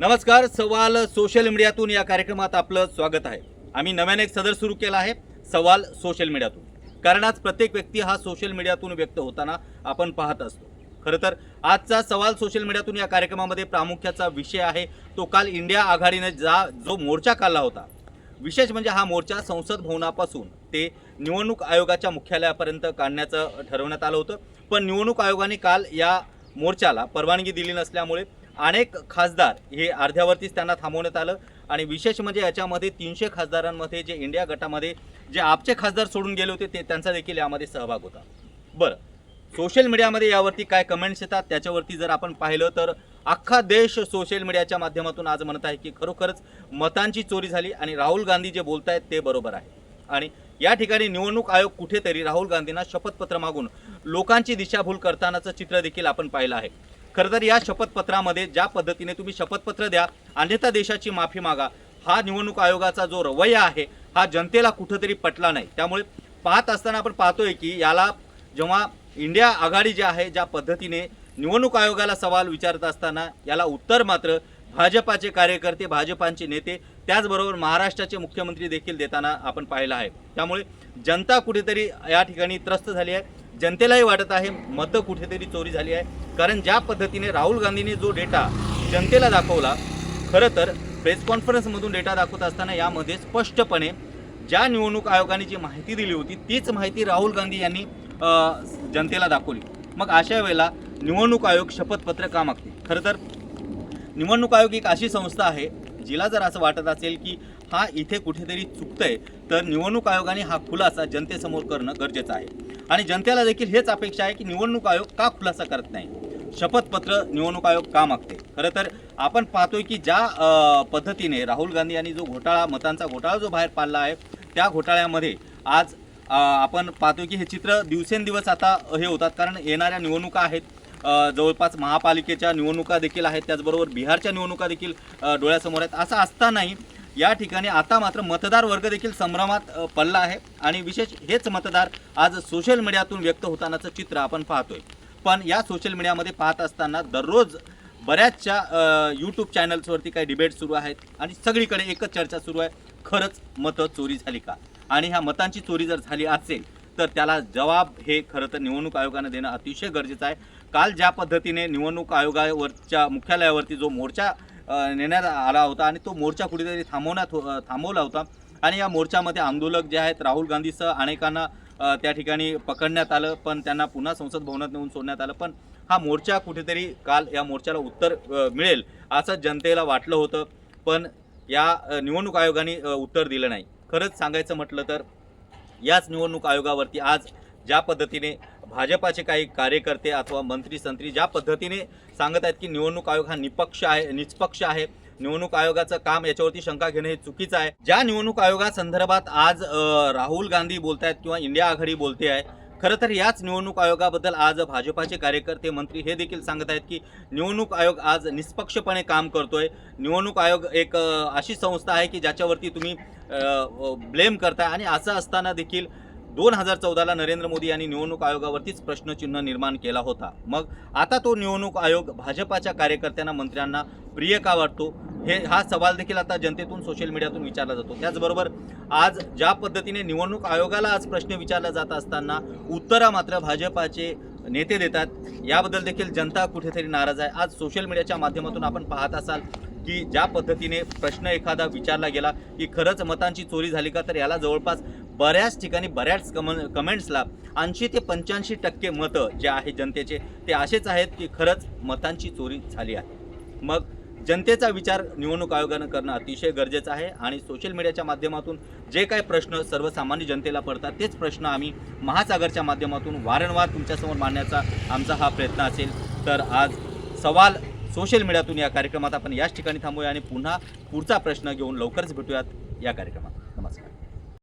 नमस्कार सवाल सोशल मीडियातून या कार्यक्रमात आपलं स्वागत आहे. आम्ही नव्याने एक सदर सुरू केला आहे सवाल सोशल मीडियातून. कारण आज प्रत्येक व्यक्ती हा सोशल मीडियातून व्यक्त होताना आपण पाहत असतो. खरं तर आजचा सवाल सोशल मीडियातून या कार्यक्रमामध्ये प्रामुख्याचा विषय आहे तो काल इंडिया आघाडीने जा जो मोर्चा काढला होता. विशेष म्हणजे हा मोर्चा संसद भवनापासून ते निवडणूक आयोगाच्या मुख्यालयापर्यंत काढण्याचं ठरवण्यात आलं होतं. पण निवडणूक आयोगाने काल या मोर्चाला परवानगी दिली नसल्यामुळे अनेक खासदार हे अर्ध्यावरतीच त्यांना थांबवण्यात आलं. आणि विशेष म्हणजे याच्यामध्ये तीनशे खासदारांमध्ये जे इंडिया गटामध्ये जे आपचे खासदार सोडून गेले होते ते त्यांचा देखील यामध्ये सहभाग होता. बरं सोशल मीडियामध्ये यावरती काय कमेंट्स येतात? त्याच्यावरती जर आपण पाहिलं तर अख्खा देश सोशल मीडियाच्या माध्यमातून आज म्हणत आहे की खरोखरच मतांची चोरी झाली आणि राहुल गांधी जे बोलत आहेत ते बरोबर आहे. आणि या ठिकाणी निवडणूक आयोग कुठेतरी राहुल गांधींना शपथपत्र मागून लोकांची दिशाभूल करतानाचं चित्र देखील आपण पाहिलं आहे. खरं तर या शपथपत्रामध्ये ज्या पद्धतीने तुम्ही शपथपत्र द्या अन्यथा देशाची माफी मागा हा निवडणूक आयोगाचा जो रवैया आहे हा जनतेला कुठंतरी पटला नाही. त्यामुळे पाहत असताना आपण पाहतोय की याला जेव्हा इंडिया आघाडी जी आहे ज्या पद्धतीने निवडणूक आयोगाला सवाल विचारत असताना याला उत्तर मात्र भाजपाचे कार्यकर्ते भाजपांचे नेते त्याचबरोबर महाराष्ट्राचे मुख्यमंत्री देखील देताना आपण पाहिलं आहे. त्यामुळे जनता कुठेतरी या ठिकाणी त्रस्त झाली आहे. जनतेलाही वाटत आहे मतं कुठेतरी चोरी झाली आहे. कारण ज्या पद्धतीने राहुल गांधीने जो डेटा जनतेला दाखवला खरं तर प्रेस कॉन्फरन्समधून डेटा दाखवत असताना यामध्ये स्पष्टपणे ज्या निवडणूक आयोगाने जी माहिती दिली होती तीच माहिती राहुल गांधी यांनी जनतेला दाखवली. मग अशा वेळेला निवडणूक आयोग शपथपत्र का मागते? खरं तर निवडणूक आयोग एक अशी संस्था आहे जिला जर असं वाटत असेल की हा इथे कुठेतरी चुकतंय तर निवडणूक आयोगाने हा खुलासा जनतेसमोर करणं गरजेचं आहे. आणि जनतेला देखील हेच अपेक्षा आहे की निवडणूक आयोग का खुलासा करत नाही. शपथपत्र निवडणूक आयोग का मागते? खरं तर आपण पाहतोय की ज्या पद्धतीने राहुल गांधी यांनी जो घोटाळा मतांचा घोटाळा जो बाहेर पाडला आहे त्या घोटाळ्यामध्ये आज आपण पाहतोय की हे चित्र दिवसेंदिवस आता हे होतात. कारण येणाऱ्या निवडणुका आहेत. जवळपास महापालिकेच्या निवडणुका देखील आहेत. त्याचबरोबर बिहारच्या निवडणुका देखील डोळ्यासमोर आहेत. असं असतानाही या ठिकाणी आता मात्र मतदार वर्ग देखील संभ्रमात पडला आहे. आणि विशेष हेच मतदार आज सोशल मीडियातून व्यक्त होतानाचं चित्र आपण पाहतोय. पण या सोशल मीडियामध्ये पाहत असताना दररोज बऱ्याचशा यूट्यूब चॅनल्सवरती काही डिबेट सुरू आहेत. आणि सगळीकडे एकच चर्चा सुरू आहे. खरंच मतं चोरी झाली का? आणि ह्या मतांची चोरी जर झाली असेल तर त्याला जबाब हे खरं तर निवडणूक आयोगानं देणं अतिशय गरजेचं आहे. काल ज्या पद्धतीने निवडणूक आयोगावरच्या मुख्यालयावरती जो मोर्चा नेण्यात आला होता आणि तो मोर्चा कुठेतरी थांबवण्यात हो-, थांबवला होता. आणि या मोर्चामध्ये आंदोलक जे आहेत राहुल गांधीसह अनेकांना त्या ठिकाणी पकडण्यात आलं पण त्यांना पुन्हा संसद भवनात नेऊन सोडण्यात आलं. पण हा मोर्चा कुठेतरी काल या मोर्चाला उत्तर मिळेल असं जनतेला वाटलं होतं. पण या निवडणूक आयोगाने उत्तर दिलं नाही. खरंच सांगायचं म्हटलं तर याच निवडणूक आयोगावरती आज ज्या पद्धतीने भाजपाचे काही कार्यकर्ते अथवा मंत्री संत्री ज्या पद्धतीने सांगत आहेत की निवडणूक आयोग हा निपक्ष आहे निष्पक्ष आहे निवडणूक आयोगाचं काम याच्यावरती शंका घेणं हे चुकीचं आहे. ज्या निवडणूक आयोगासंदर्भात आज राहुल गांधी बोलत आहेत किंवा इंडिया आघाडी बोलते आहे खरं तर याच निवडणूक आयोगाबद्दल आज भाजपाचे कार्यकर्ते मंत्री हे देखील सांगत आहेत की निवडणूक आयोग आज निष्पक्षपणे काम करतोय. निवडणूक आयोग एक अशी संस्था आहे की ज्याच्यावरती तुम्ही ब्लेम करताय. आणि असं असताना देखील दोन हजार चौदाला नरेंद्र मोदी यांनी निवडणूक आयोगावरतीच प्रश्नचिन्ह निर्माण केला होता. मग आता तो निवडणूक आयोग भाजपाच्या कार्यकर्त्यांना मंत्र्यांना प्रिय का वाटतो? हे हा सवाल देखील आता जनतेतून सोशल मीडियातून विचारला जातो. त्याचबरोबर आज ज्या पद्धतीने निवडणूक आयोगाला आज प्रश्न विचारला जात असताना उत्तरं मात्र भाजपाचे नेते देतात याबद्दल देखील जनता कुठेतरी नाराज आहे. आज सोशल मीडियाच्या माध्यमातून आपण पाहत असाल की ज्या पद्धतीने प्रश्न एखादा विचारला गेला की खरंच मतांची चोरी झाली का तर याला जवळपास बऱ्याच ठिकाणी बऱ्याच कम कमेंट्सला ऐंशी ते पंच्याऐंशी टक्के मतं जे आहे जनतेचे ते असेच आहेत की खरंच मतांची चोरी झाली आहे. मग जनतेचा विचार निवडणूक आयोगानं करणं अतिशय गरजेचं आहे आणि सोशल मीडियाच्या माध्यमातून जे काही प्रश्न सर्वसामान्य जनतेला पडतात तेच प्रश्न आम्ही महासागरच्या माध्यमातून वारंवार तुमच्यासमोर मांडण्याचा आमचा हा प्रयत्न असेल. तर आज सवाल सोशल मीडियातून या कार्यक्रमात आपण याच ठिकाणी थांबूया आणि पुन्हा पुढचा प्रश्न घेऊन लवकरच भेटूयात या कार्यक्रमात.